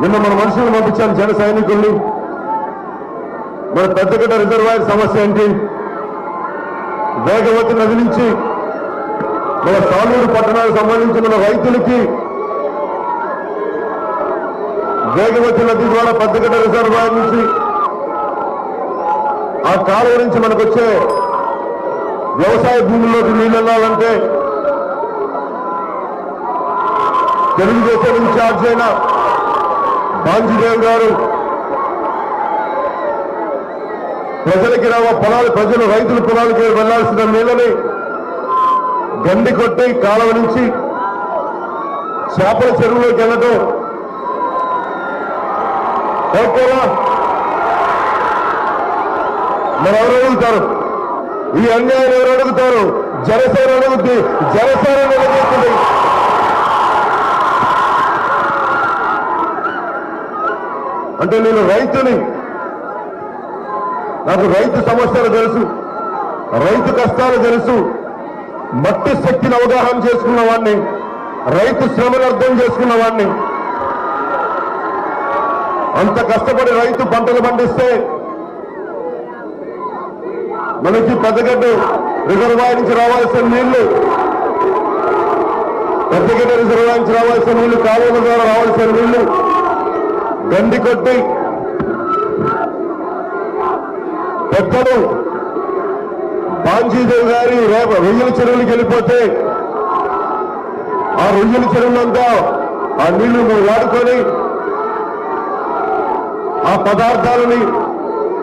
నిన్న మన మనుషులను పంపించాను జన సైనికుల్ని. మన పెద్దగడ్డ రిజర్వాయర్ సమస్య ఏంటి? వేగవతి నది నుంచి మన సాలూరు పట్టణాలకు సంబంధించి మన రైతులకి వేగవతి నది ద్వారా పెద్దగడ్డ రిజర్వాయర్ నుంచి ఆ కాలువ నుంచి మనకు వచ్చే వ్యవసాయ భూముల్లోకి నీళ్ళు వెళ్ళాలంటే తెలుగుదేశం ఇన్ఛార్జ్ అయినా బాంజీదేవ్ గారు. ప్రజలకి రావ పొలాలు ప్రజలు రైతుల పొలాలకి వెళ్ళాల్సిన నీళ్ళని గండి కొట్టి కాలువ నుంచి చేపల చెరువులోకి వెళ్ళటం. ఓకేనా మరి ఎవరు అడుగుతారు? ఈ అన్యాయం ఎవరు అడుగుతారు? జనసేన అడుగుద్ది. జనసేన నిలబెడుతుంది అంటే నేను రైతుని. నాకు రైతు సమస్యలు తెలుసు రైతు కష్టాలు తెలుసు మట్టి శక్తిని అవగాహన చేసుకున్న వాడిని రైతు శ్రమను అర్థం చేసుకున్న వాడిని అంత కష్టపడి రైతు పంటలు పండిస్తే మనకి పెద్దగడ్డ రిజర్వాయర్ నుంచి రావాల్సిన నీళ్ళు పెద్దగడ్డ రిజర్వాయర్ నుంచి రావాల్సిన నీళ్ళు కాలువల ద్వారా రావాల్సిన నీళ్ళు గండి కొట్టి. పెద్దలు బాంజీదేవి గారి రేప రొయ్యల చెరువులకు వెళ్ళిపోతే ఆ రొయ్యల చెరువులంతా ఆ నీళ్ళు మనం వాడుకొని ఆ పదార్థాలని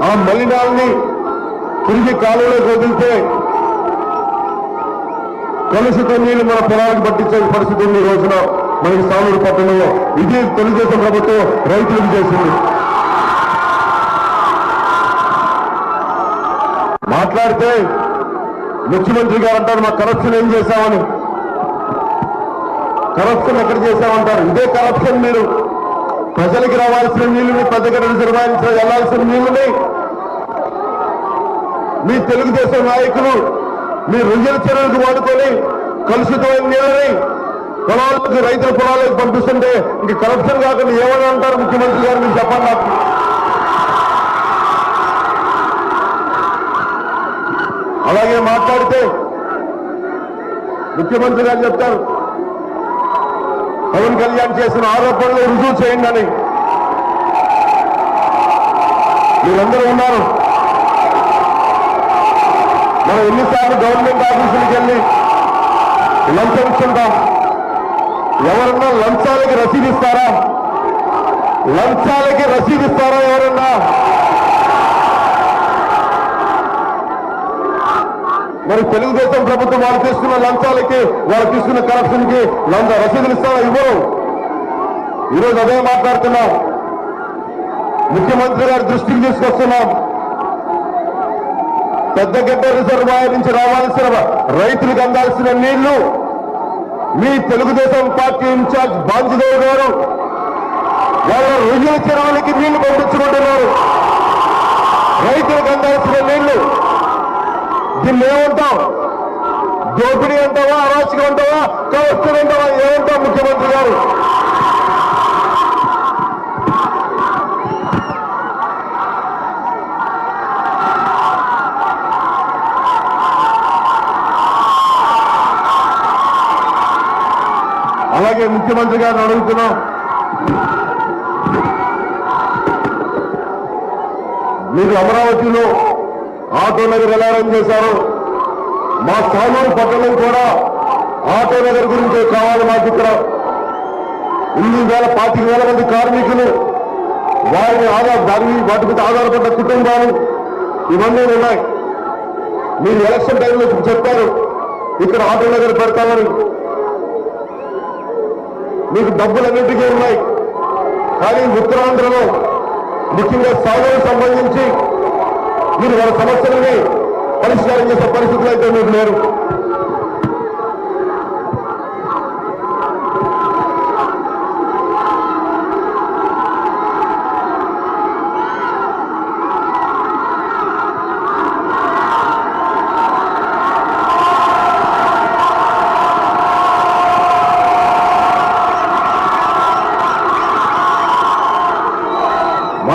ఆ మలినాల్ని తిరిగి కాలంలోకి వదిలితే కలుషిత నీళ్ళు మన పొలాలకు పట్టించే పరిస్థితి ఉంది ఈ రోజున. మనకి సాలూరు పట్టణంలో ఇది తెలుగుదేశం ప్రభుత్వం రైతులకు చేసింది. మాట్లాడితే ముఖ్యమంత్రి గారు అంటారు మా కరప్షన్ ఏం చేశామని. కరప్షన్ ఎక్కడ చేశామంటారు? ఇదే కరప్షన్ మీరు ప్రజలకి రావాల్సిన నీళ్ళని పెద్దగడ్డ రిజర్వాయర్ వెళ్ళాల్సిన నీళ్ళని మీ తెలుగుదేశం నాయకులు మీ రొయ్యల చర్యలకు వాడుకొని కలుషితమైన నీళ్ళని పొలాలకి రైతుల పొలాలకు పంపిస్తుంటే ఇంక కరప్షన్ కాకుండా ఏమని అంటారు ముఖ్యమంత్రి గారు? మీరు చెప్పండి నాకు. అలాగే మాట్లాడితే ముఖ్యమంత్రి గారు చెప్తారు పవన్ కళ్యాణ్ చేసిన ఆరోపణలు రుజువు చేయండి అని. మీరందరూ ఉన్నారు. మనం ఎన్నిసార్లు గవర్నమెంట్ ఆఫీసులకు వెళ్ళి లంచం ఇస్తుంటాం. ఎవరన్నా లంచాలకి రసీదు ఇస్తారా? లంచాలకి రసీదు ఇస్తారా ఎవరన్నా? మరి తెలుగుదేశం ప్రభుత్వం వాళ్ళు తీసుకున్న లంచాలకి వాళ్ళు తీసుకున్న కరప్షన్కి లంచ రసీదులు ఇస్తారా ఇవ్వరు? ఈరోజు అదే మాట్లాడుతున్నాం. ముఖ్యమంత్రి గారి దృష్టికి తీసుకొస్తున్నాం. పెద్దగడ్డ రిజర్వాయర్ నుంచి రావాల్సిన రైతులకు అందాల్సిన నీళ్ళు మీ తెలుగుదేశం పార్టీ ఇన్ఛార్జ్ బాంజుదేవ్ గారు వాళ్ళ రొయ్యల చెరువులకి నీళ్ళు పంపించుకుంటున్నారు. రైతులకు అందాల్సిన నీళ్ళు. దీన్ని ఏమంటాం దోపిడీ అంటావా? అరాచకం అంటావా? కవస్తం అంటావా? ఏమంటాం ముఖ్యమంత్రి గారు? అలాగే ముఖ్యమంత్రి గారిని అడుగుతున్నాం. మీరు అమరావతిలో ఆటో నగర్ ఎలా రన్ చేశారు మా సాలూరు పట్టణం కూడా ఆటో నగర్ గురించి కావాలి మాకు ఇక్కడ. ఇన్ని వేల పాతిక వేల మంది కార్మికులు వారిని ఆధార్ దాని వాటి మీద ఆధారపడ్డ కుటుంబాలు ఇవన్నీ ఉన్నాయి. మీరు ఎలక్షన్ టైంలో చెప్పారు ఇక్కడ ఆటో నగర్ పెడతామని. మీకు డబ్బులన్నింటికీ ఉన్నాయి. కానీ ఉత్తరాంధ్రలో ముఖ్యంగా సాగుకు సంబంధించి మీరు వాళ్ళ సమస్యలని పరిష్కారం చేసే పరిస్థితులు అయితే మీకు లేరు.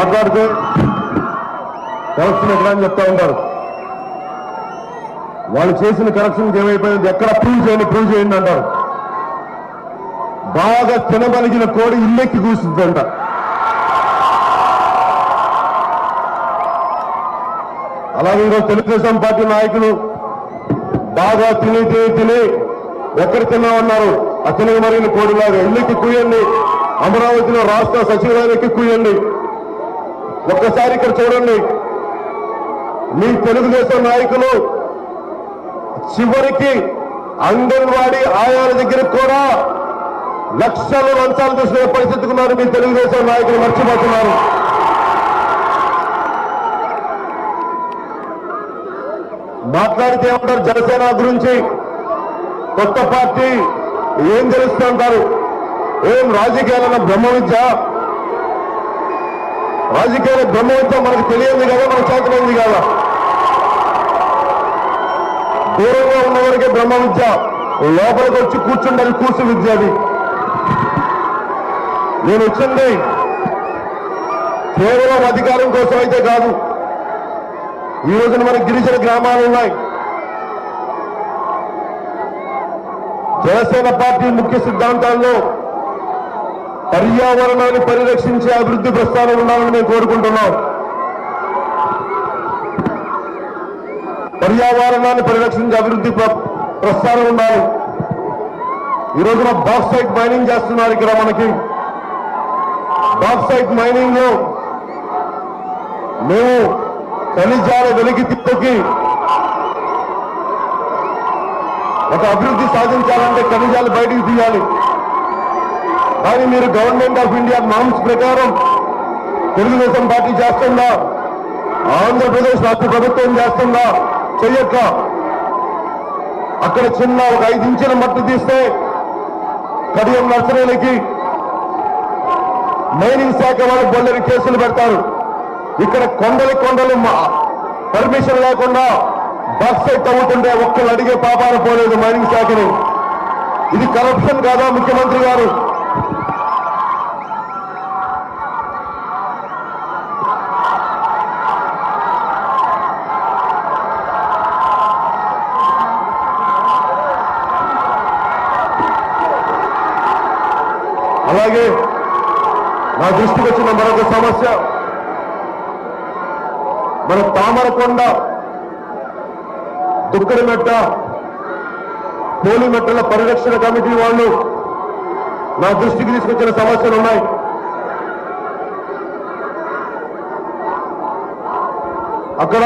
మాట్లాడితే కరప్షన్ ఎక్కడ అని చెప్తా ఉంటారు. వాళ్ళు చేసిన కరప్షన్ ఏమైపోయింది? ఎక్కడ ప్రూవ్ చేయండి ప్రూవ్ చేయండి అంటారు. బాగా తినబలిగిన కోడి ఇల్లెక్కి కూర్చుందంట. అలాగే ఈరోజు తెలుగుదేశం పార్టీ నాయకులు బాగా తిని తిని తిని ఎక్కడ తిన్నామన్నారు? అతనికి మరిగిన కోడిలాగా ఇల్లెక్కి కూయండి. అమరావతిలో రాష్ట్ర సచివాలయానికి కూయండి. ఒక్కసారి ఇక్కడ చూడండి. మీ తెలుగుదేశం నాయకులు చివరికి అంగన్వాడీ ఆయాల దగ్గర కూడా లక్షలు లంచాలు తీసుకునే పరిస్థితికి ఉన్నారు మీ తెలుగుదేశం నాయకులు. మర్చిపోతున్నారు. మాట్లాడితే ఏమంటారు? జనసేన గురించి కొత్త పార్టీ ఏం తెలుస్తూ ఏం రాజకీయాలన్న బ్రహ్మ విద్య రాజకీయాల బ్రహ్మ మనకు తెలియదు కదా? మన చేతనైంది కదా? దూరంగా ఉన్నవారికి బ్రహ్మ విద్య లోపలికి వచ్చి కూర్చుండాలి కూర్చు విద్య అది. నేను వచ్చింది కేవలం అధికారం కోసం అయితే కాదు. ఈ రోజున మన గిరిజన గ్రామాలు ఉన్నాయి. జనసేన పార్టీ ముఖ్య సిద్ధాంతాల్లో పర్యావరణాన్ని పరిరక్షించే అభివృద్ధి ప్రస్థానం ఉండాలని మేము కోరుకుంటున్నాం. పర్యావరణాన్ని పరిరక్షించే అభివృద్ధి ప్ర- ప్రస్థానం ఉండాలి. ఈ రోజున బాక్సైట్ మైనింగ్ చేస్తున్నారు ఇక్కడ మనకి. బాక్సైట్ మైనింగ్లో మేము ఖనిజాల వెలికి తిప్పకి ఒక అభివృద్ధి సాధించాలంటే ఖనిజాలు బయటికి తీయాలి. కానీ మీరు గవర్నమెంట్ ఆఫ్ ఇండియా నామ్స్ ప్రకారం తెలుగుదేశం పార్టీ చేస్తుందా? ఆంధ్రప్రదేశ్ రాష్ట్ర ప్రభుత్వం చేస్తుందా? చెయ్యక్క. అక్కడ చిన్న ఒక ఐదు ఇంచుల మట్టి తీస్తే కడియం నర్సరీలకి మైనింగ్ శాఖ వాళ్ళు బొల్లని కేసులు పెడతారు. ఇక్కడ కొండలు కొండలు పర్మిషన్ లేకుండా బస్ తవ్వుతుంటే ఒక్కరు అడిగే పాపాలు పోలేదు మైనింగ్ శాఖని. ఇది కరప్షన్ కాదా ముఖ్యమంత్రి గారు? అలాగే నా దృష్టికి వచ్చిన మరొక సమస్య. మన తామరకొండ దుక్కడిమెట్ట పోలిమెట్టల పరిరక్షణ కమిటీ వాళ్ళు నా దృష్టికి తీసుకొచ్చిన సమస్యలు ఉన్నాయి అక్కడ